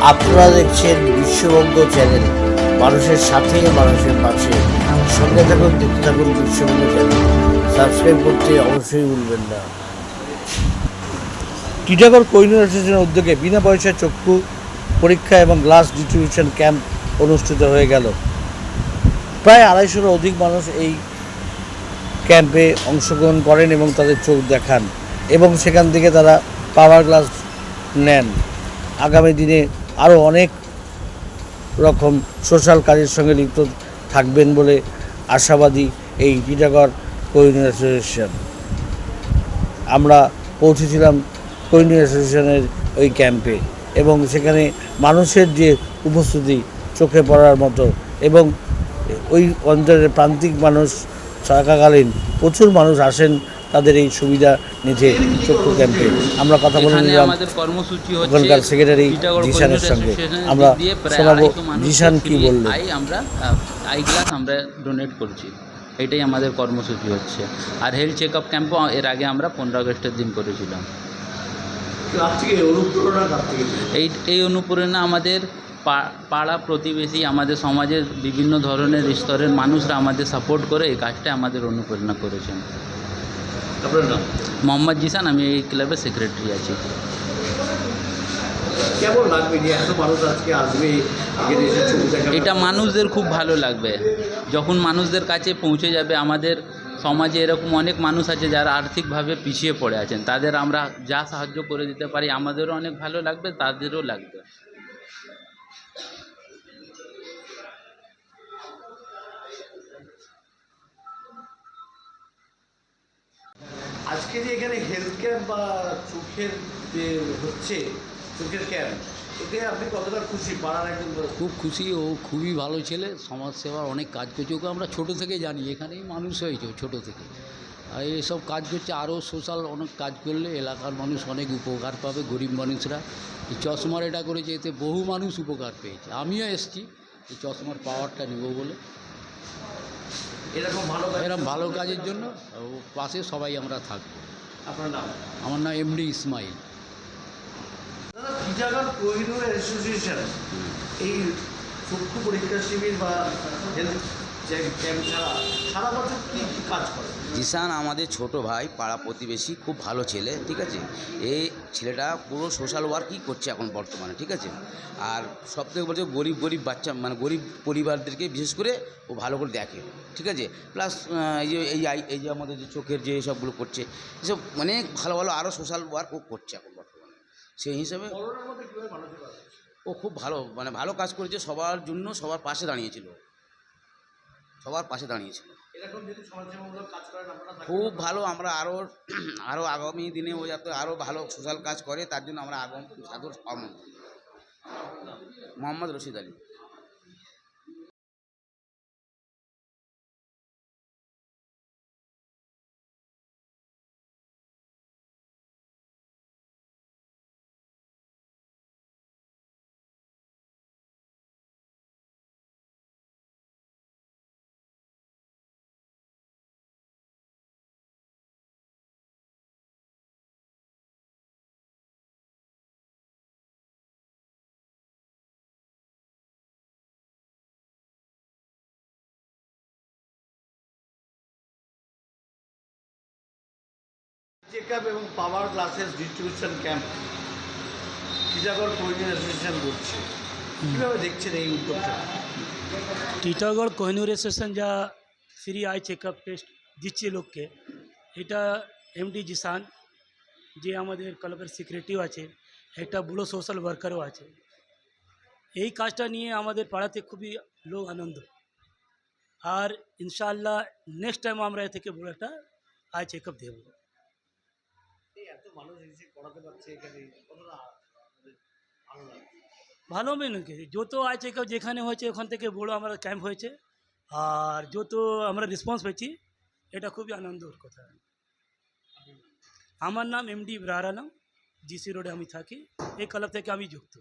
আপনারা দেখছেন বিশ্ববঙ্গ চ্যানেল। মানুষের সাথে, মানুষের পাশে। সঙ্গে থাকুন, দেখতে থাকুন বিশ্ববঙ্গ চ্যানেল। সাবস্ক্রাইব করতে অবশ্যই ভুলবেন না। টিটাগড় কোহিনুর অ্যাসোসিয়েশনের উদ্যোগে বিনা পয়সায় চক্ষু পরীক্ষা এবং গ্লাস ডিস্ট্রিবিউশন ক্যাম্প অনুষ্ঠিত হয়ে গেল। প্রায় আড়াইশোর অধিক মানুষ এই ক্যাম্পে অংশগ্রহণ করেন এবং তাদের চোখ দেখান এবং সেখান থেকে তারা পাওয়ার গ্লাস নেন। আগামী দিনে আরও অনেক রকম সোশ্যাল কাজের সঙ্গে লিপ্ত থাকবেন বলে আশাবাদী এই টিটাগড় কোহিনুর অ্যাসোসিয়েশন আমরা পৌঁছেছিলাম কোহিনুর অ্যাসোসিয়েশনের ওই ক্যাম্পে এবং সেখানে মানুষের যে উপস্থিতি চোখে পড়ার মতো এবং ওই অঞ্চলের প্রান্তিক মানুষ থাকাকালীন প্রচুর মানুষ আসেন তাদের এই সুবিধা নিতে চক্ষু ক্যাম্পে। আমরা কথা বলে নিলাম ওখানকার সেক্রেটারি জিশানের সঙ্গে। আমরা শোনাবো জিশান কি বলল। আমরা আই গ্লাস আমরা ডোনেট করছি। এটাই আমাদের কর্মসূচি হচ্ছে। আর হেলথ চেক আপ ক্যাম্পও এর আগে আমরা পনেরো আগস্টের দিন করেছিলাম। এই এই অনুপ্রেরণা আমাদের পাড়া প্রতিবেশী আমাদের সমাজের বিভিন্ন ধরনের স্তরের মানুষরা আমাদের সাপোর্ট করে এই কাজটা আমাদের অনুপ্রেরণা করেছেন। আপনার নাম? মোহাম্মদ জিসান আমি এই ক্লাবের সেক্রেটারি আছি। কেমন লাগবে এত মানুষ আজকে আসবে এটা মানুষদের খুব ভালো লাগবে। যখন মানুষদের কাছে পৌঁছে যাবে আমাদের সমাজে এরকম অনেক মানুষ আছে যারা আর্থিকভাবে পিছিয়ে পড়ে আছেন। তাদের আমরা যা সাহায্য করে দিতে পারি আমাদেরও অনেক ভালো লাগবে তাদেরও লাগবে। আজকে যে এখানে হেলথ ক্যাম্প বা চোখের যে হচ্ছে, চোখের ক্যাম্প এতে আপনি কতটা খুশি? পাড়ার একজন খুব খুশি, ও খুবই ভালো ছেলে সমাজ সেবার অনেক কাজ করছে। ওকে আমরা ছোটো থেকে জানি, এখানেই মানুষ হয়েছে ছোটো থেকে। আর এসব কাজ করছে, আরও সোশ্যাল অনেক কাজ করলে এলাকার মানুষ অনেক উপকার পাবে, গরিব মানুষরা। এই চশমার এটা করেছে, এতে বহু মানুষ উপকার পেয়েছে। আমিও এসছি, এই চশমার পাওয়ারটা নেব বলে। এরকম ভালো এরকম ভালো কাজের জন্য পাশে সবাই আমরা থাকব। আপনার নাম? আমার নাম এমডি ইসমাইল। কোহিনুর অ্যাসোসিয়েশন এই চক্ষু পরীক্ষা শিবির বা হেলথ ক্যাম্প ছাড়া সারা বছর কী কী কাজ করে? জিসান আমাদের ছোট ভাই পাড়া প্রতিবেশী খুব ভালো ছেলে ঠিক আছে? এই ছেলেটা পুরো সোশ্যাল ওয়ার্কই করছে এখন বর্তমানে ঠিক আছে? আর সব থেকে বলছে গরিব গরিব বাচ্চা মানে গরিব পরিবারদেরকে বিশেষ করে ও ভালো করে দেখে ঠিক আছে? প্লাস এই যে এই আই- এই যে আমাদের যে চোখের যে সবগুলো করছে এসব অনেক ভালো ভালো আরও সোশ্যাল ওয়ার্ক ও করছে এখন বর্তমানে। সেই হিসাবে ও খুব ভালো মানে ভালো কাজ করেছে সবার জন্য সবার পাশে দাঁড়িয়েছিল। সবার পাশে দাঁড়িয়েছিল? খুব ভালো আমরা আরও আরও আগামী দিনে ও যাতে আরও ভালো সোশ্যাল কাজ করে তার জন্য আমরা আগামী সাধুর মোহাম্মদ রশিদ আলী। চেক আপ এবং power glasses distribution camp Titagarh Kohinoor association করছে। কীভাবে দেখছেন এই উদ্যোগটা? টিটাগড় কোহিনুর অ্যাসোসিয়েশন যা ফ্রি আই চেকআপ টেস্ট দিচ্ছে লোককে, এটা এমডি জিসান যে আমাদের ক্লাবের সেক্রেটারিও আছে, একটা বুড়ো সোশ্যাল ওয়ার্কারও আছে। এই কাজটা নিয়ে আমাদের পাড়াতে খুবই লোক আনন্দ। আর ইনশাআল্লাহ নেক্সট টাইম আমরা এ থেকে বড় একটা আই চেকআপ দেবো। এই এত মানুষ এসে পড়াতে পারছে এখানে কতটা ভালো ভালো মেনু কি? যত আছে কেউ যেখানে হয়েছে ওখান থেকে বড় আমরা ক্যাম্প হয়েছে আর যত আমরা রেসপন্স পেয়েছি এটা খুবই আনন্দর কথা। আমার নাম এমডি ইব্রাহার আলম জিসি রোডে আমি থাকি এই ক্লাব থেকে আমি যুক্ত।